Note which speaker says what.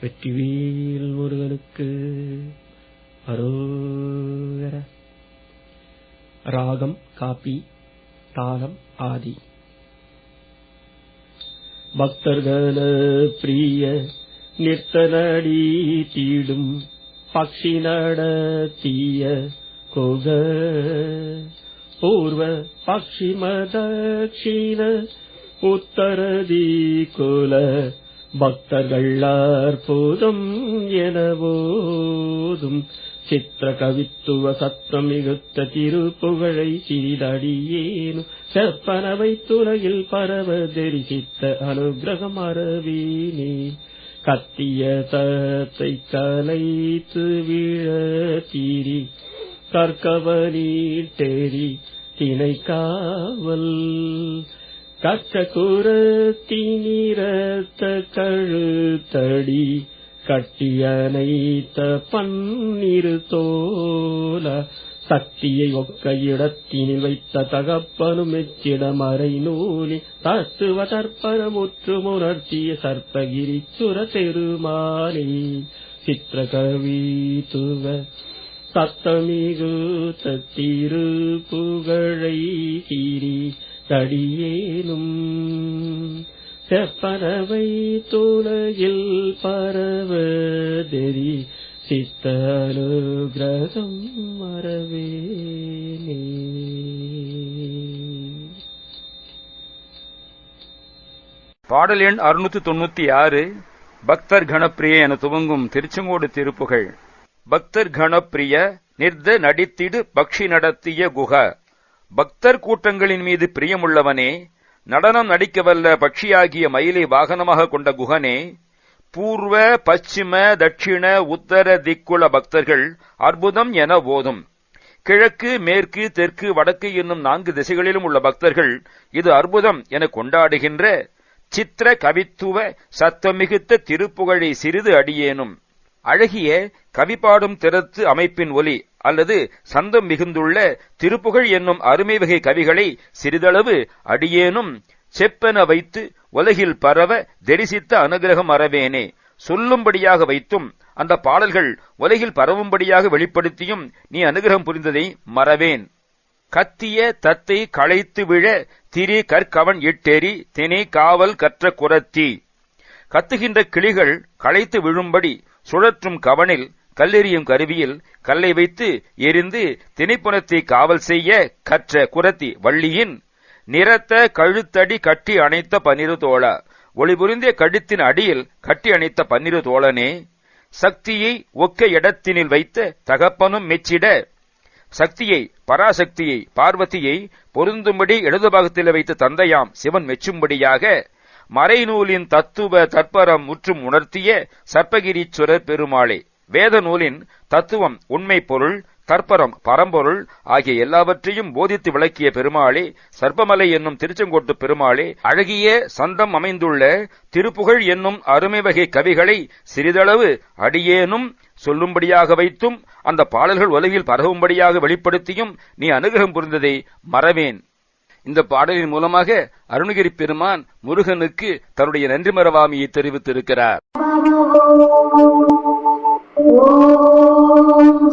Speaker 1: வெற்றிவேல் முருகனுக்கு அரோகர. ராகம் காப்பி தாளம் ஆதி. பக்தர்கள பிரிய நிறுத்தனடி தீடும் பக்ஷி நடத்திய கொக. பூர்வ பக்ஷிம தட்சிண உத்தரதி குல பக்தர்கள் போதும் எனவோதும் சித்திர கவித்துவ சத்தம் மிகுத்த திருப்புகழை சிறிதடியேனும் செப்பனவை துலகில் பரவ தரிசித்த அனுகிரகம் அறவீனே. கத்திய தத்தை கலைத்து விழ தீரி. கற்கவனீர் திணைக்காவல் கச்சகுரத்தி நிறத்த கழுத்தடி கட்டியனைத்த பன்னிரு தோல சக்தியை ஒக்க இடத்தினில் வைத்த தகப்பனும் எச்சிடமறை நூலி தத்துவ தற்பரமுற்று உணர்த்திய சர்ப்பகிரி சுர தெருமானே சித்திரகவி துவ சத்தமிகு தத்திரு புகழை சீரி தடியேனும். செப்பனவை துலகில் பரவதெரி சித்தனுகிரகம் மறவேனே.
Speaker 2: பாடல் எண் அறுநூத்தி தொண்ணூத்தி ஆறு பக்தர் கணப்பிரிய என துவங்கும் திருச்செங்கோடு திருப்புகழ் பக்தர் கணப்பிரிய நிர்த நடித்திடு பக்ஷி நடத்திய குக. பக்தர் கூட்டங்களின் மீது பிரியமுள்ளவனே நடனம் நடிக்கவல்ல பட்சியாகிய மயிலை வாகனமாக கொண்ட குகனே பூர்வ பச்சிம தட்சிண உத்தர திக்குல பக்தர்கள் அற்புதம் என ஓதும். கிழக்கு மேற்கு தெற்கு வடக்கு என்னும் நான்கு திசைகளிலும் உள்ள பக்தர்கள் இது அற்புதம் என கொண்டாடுகின்ற சித்திர கவித்துவ சத்தமிகுத்த திருப்புகழை சிறிது அடியேனும். அழகிய கவிப்பாடும் திறத்து அமைப்பின் ஒலி அல்லது சந்தம் மிகுந்துள்ள திருப்புகழ் என்னும் அருமை வகை கவிகளை சிறிதளவு அடியேனும் செப்பென வைத்து உலகில் பரவ தரிசித்த அனுகிரகம் அறவேனே. சொல்லும்படியாக வைத்தும் அந்த பாடல்கள் உலகில் பரவும்படியாக வெளிப்படுத்தியும் நீ அனுகிரகம் புரிந்ததை மறவேன். கத்திய தத்தை களைத்து விழ திரி கற்கவன் இட்டெறி தினை காவல் கற்ற குரத்தி. கத்துகின்ற கிளிகள் களைத்து விழும்படி சுழற்றும் கவனில் கல்லெறியும் கருவியில் கல்லை வைத்து எரிந்து திணைப்புணத்தை காவல் செய்ய கற்ற குரத்தி வள்ளியின் நிறத்த கழுத்தடி கட்டி அணைத்த பன்னிரு தோழ. ஒளிபுரிந்திய கழுத்தின் அடியில் கட்டி அணைத்த பன்னிரு தோழனே சக்தியை ஒக்க இடத்தினில் வைத்த தகப்பனும் மெச்சிட. சக்தியை பராசக்தியை பார்வதியை பொருந்தும்படி இடது பாகத்தில் வைத்த தந்தையாம் சிவன் மெச்சும்படியாக மறைநூலின் தத்துவ தற்பரம் முற்றும் உணர்த்திய சர்ப்பகிரீஸ்வரர் பெருமாளே. வேத நூலின் தத்துவம் உண்மை பொருள் தற்பரம் பரம்பொருள் ஆகிய எல்லாவற்றையும் போதித்து விளக்கிய பெருமாளே சர்ப்பமலை என்னும் திருச்செங்கோட்டு பெருமாளே அழகிய சந்தம் அமைந்துள்ள திருப்புகழ் என்னும் அருமை வகை கவிகளை சிறிதளவு அடியேனும் சொல்லும்படியாக வைத்தும் அந்த பாடல்கள் உலகில் பரவும்படியாக வெளிப்படுத்தியும் நீ அனுகிரகம் புரிந்ததை மறவேன். இந்த பாடலின் மூலமாக அருணகிரி பெருமான் முருகனுக்கு தன்னுடைய நன்றி மறவாமையை தெரிவித்திருக்கிறார்.
Speaker 3: ஓம்